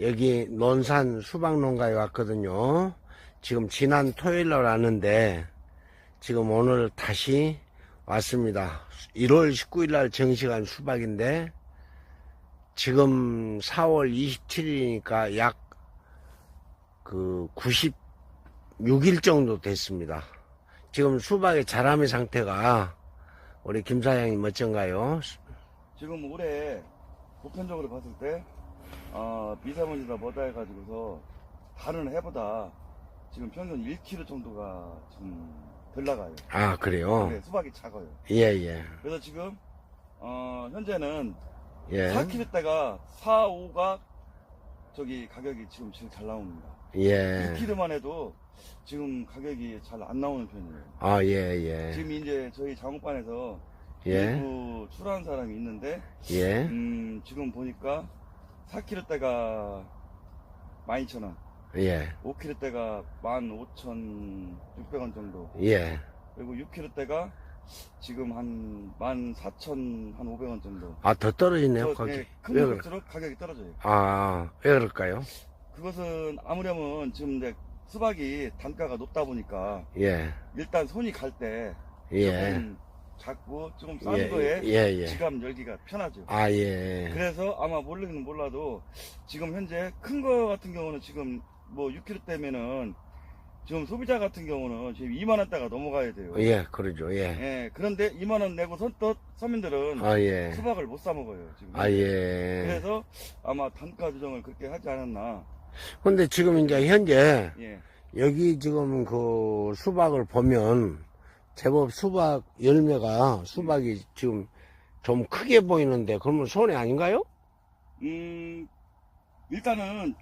여기 논산 수박농가에 왔거든요. 지금 지난 토요일 날 왔는데 지금 오늘 다시 왔습니다. 1월 19일 날 정식한 수박인데 지금 4월 27일이니까 약 그 96일 정도 됐습니다. 지금 수박의 자라미 상태가 우리 김 사장님 어쩐가요? 지금 올해 보편적으로 봤을 때 어, 미세먼지다 뭐다 해가지고서 다른 해보다 지금 평균 1kg 정도가 지금 덜 나가요. 아 그래요? 네, 수박이 작아요. 예예 그래서 지금 어, 현재는 예. 4kg대가 4, 5가 저기 가격이 지금 제일 잘 나옵니다. 예. 2kg만 해도 지금 가격이 잘 안 나오는 편이에요. 아, 예, 예. 지금 이제 저희 작업반에서 예, 일부 출하한 사람이 있는데 예. 음, 지금 보니까 4kg대가 12,000원, 예, 5kg대가 15,600원 정도, 예. 그리고 6kg대가 지금 한 14,500원 정도. 아, 더 떨어지네요, 저, 거기. 예, 큰왜 그래? 것일수록 가격이 떨어져요. 아, 왜 그럴까요? 그것은 아무렴은 지금 이제 수박이 단가가 높다 보니까 예, 일단 손이 갈 때 예. 작고 조금 싼 예, 거에 예, 예. 지갑 열기가 편하죠. 아, 예. 그래서 아마 모르기는 몰라도 지금 현재 큰 거 같은 경우는 지금 뭐 6kg 때면은 지금 소비자 같은 경우는 지금 2만 원대가 넘어가야 돼요. 예, 그러죠, 예. 예, 그런데 2만 원 내고 선뜻 서민들은 아, 예. 수박을 못 사 먹어요. 지금. 아, 예. 그래서 아마 단가 조정을 그렇게 하지 않았나. 근데 지금 이제 현재 예. 여기 지금 그 수박을 보면 제법 수박 열매가 수박이 지금 좀 크게 보이는데 그러면 손해 아닌가요? 음, 일단은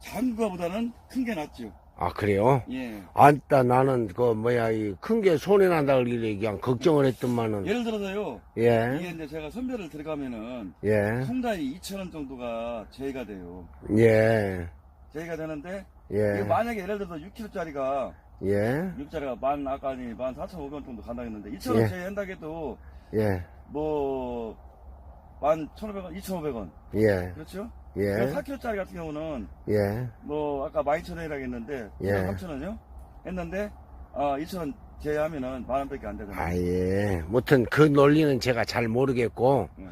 작은 거보다는 큰 게 낫죠. 아, 그래요? 예. 아따 나는 그 뭐야 이 큰 게 손해 난다 그러길래 그냥 걱정을 했더만은 예를 들어서요. 예 이게 이제 제가 선별을 들어가면은 예, 송다이 2,000원 정도가 제외가 돼요. 예, 제외가 되는데 이게 예, 만약에 예를 들어서 6kg짜리가 예, 6짜리가 만 아까니 만 4,500원 정도 간다 했는데 2,000원 예. 제외한다 해도 예, 뭐 만 1,500원, 2,500원 예, 그렇죠? 예, 4kg짜리 같은 경우는 예, 뭐 아까 12,000원이라고 했는데 예. 3,000원이요? 했는데 아 2,000원 제외하면은 만 원 밖에 안 되잖아요. 아, 예. 무튼 그 논리는 제가 잘 모르겠고 예.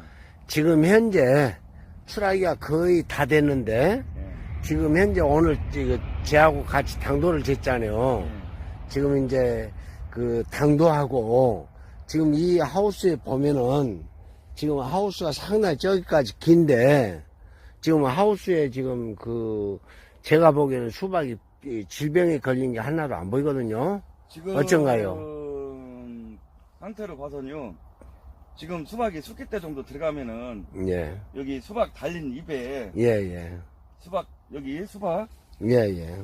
지금 현재 출하기가 거의 다 됐는데 예. 지금 현재 오늘 제하고 같이 당도를 쟀잖아요. 예. 지금 이제 그 당도하고 지금 이 하우스에 보면은 지금 하우스가 상당히 저기까지 긴데 지금 하우스에 지금 그 제가 보기에는 수박이 이 질병에 걸린 게 하나도 안 보이거든요. 지금 어쩐가요? 음, 상태로 봐서는요. 지금 수박이 숙기 때 정도 들어가면은 예, 여기 수박 달린 입에 예, 예, 수박 여기 수박 예, 예,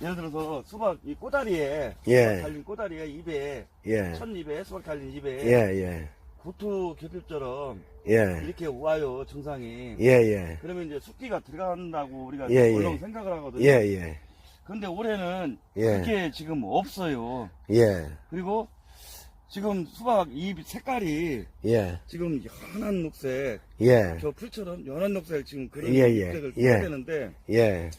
예를 들어서 수박 이 꼬다리에 예. 수박 달린 꼬다리에 입에 예, 첫 입에 수박 달린 입에 예, 예, 구토 결핍처럼 예, 이렇게 와요 증상이 예, 예, 그러면 이제 숙기가 들어간다고 우리가 예, 물론 예. 생각을 하거든요. 예, 예, 근데 올해는 예. 그게 지금 없어요. 예, 그리고 지금 수박 잎 색깔이 예, 지금 연한 녹색, 예, 저 풀처럼 연한 녹색 지금 그런 예, 예, 녹색을 예. 써야 되는데 예,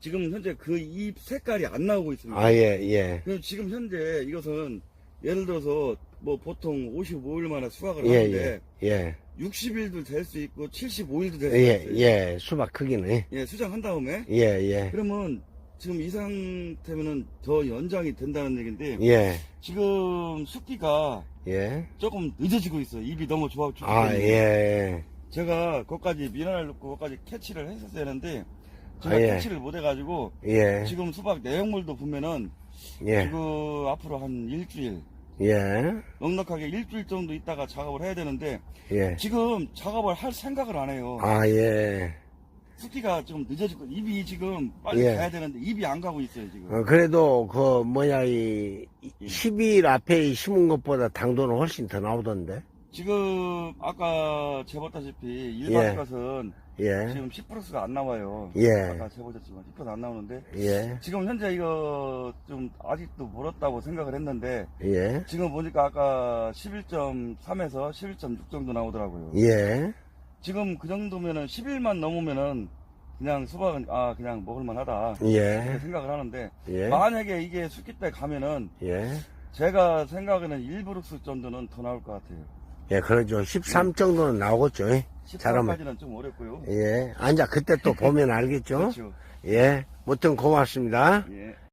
지금 현재 그 잎 색깔이 안 나오고 있습니다. 아, 예, 예, 그럼 지금 현재 이것은 예를 들어서 뭐 보통 55일 만에 수확을 예, 하는데 예, 예, 60일도 될 수 있고 75일도 될 수 예, 있어요. 예, 수박 크기는, 예, 수정한 다음에 예, 예, 그러면 지금 이 상태면은 더 연장이 된다는 얘기인데 예, 지금 숙기가 예, 조금 늦어지고 있어요. 입이 너무 좋아 죽기 아. 예, 제가 거기까지 미네랄 넣고 거기까지 캐치를 했었어야 되는데 제가 아, 예. 캐치를 못 해가지고 예, 지금 수박 내용물도 보면은 예, 지금 앞으로 한 일주일 예, 넉넉하게 일주일 정도 있다가 작업을 해야 되는데 예, 지금 작업을 할 생각을 안 해요. 아, 예. 숙기가 좀 늦어지고 입이 지금 빨리 예. 가야 되는데 입이 안 가고 있어요 지금. 어, 그래도 그 뭐야 이 12일 앞에 심은 것보다 당도는 훨씬 더 나오던데. 지금 아까 재봤다시피 일반 예. 것은 예, 지금 10%가 안 나와요. 예. 아까 재보셨지만 10%안 나오는데 예, 지금 현재 이거 좀 아직도 멀었다고 생각을 했는데 예, 지금 보니까 아까 11.3에서 11.6 정도 나오더라고요. 예, 지금 그 정도면은 10일만 넘으면은 그냥 수박은 아 그냥 먹을만하다 예, 생각을 하는데 예, 만약에 이게 숙기 때 가면은 예. 제가 생각에는 1브룩스 정도는 더 나올 것 같아요. 예, 그러죠. 13 정도는 나오겠죠. 잘하면. 14까지는 좀 어렵고요. 예. 앉아, 그때 또 보면 알겠죠? 그렇죠. 예. 무튼 고맙습니다. 예.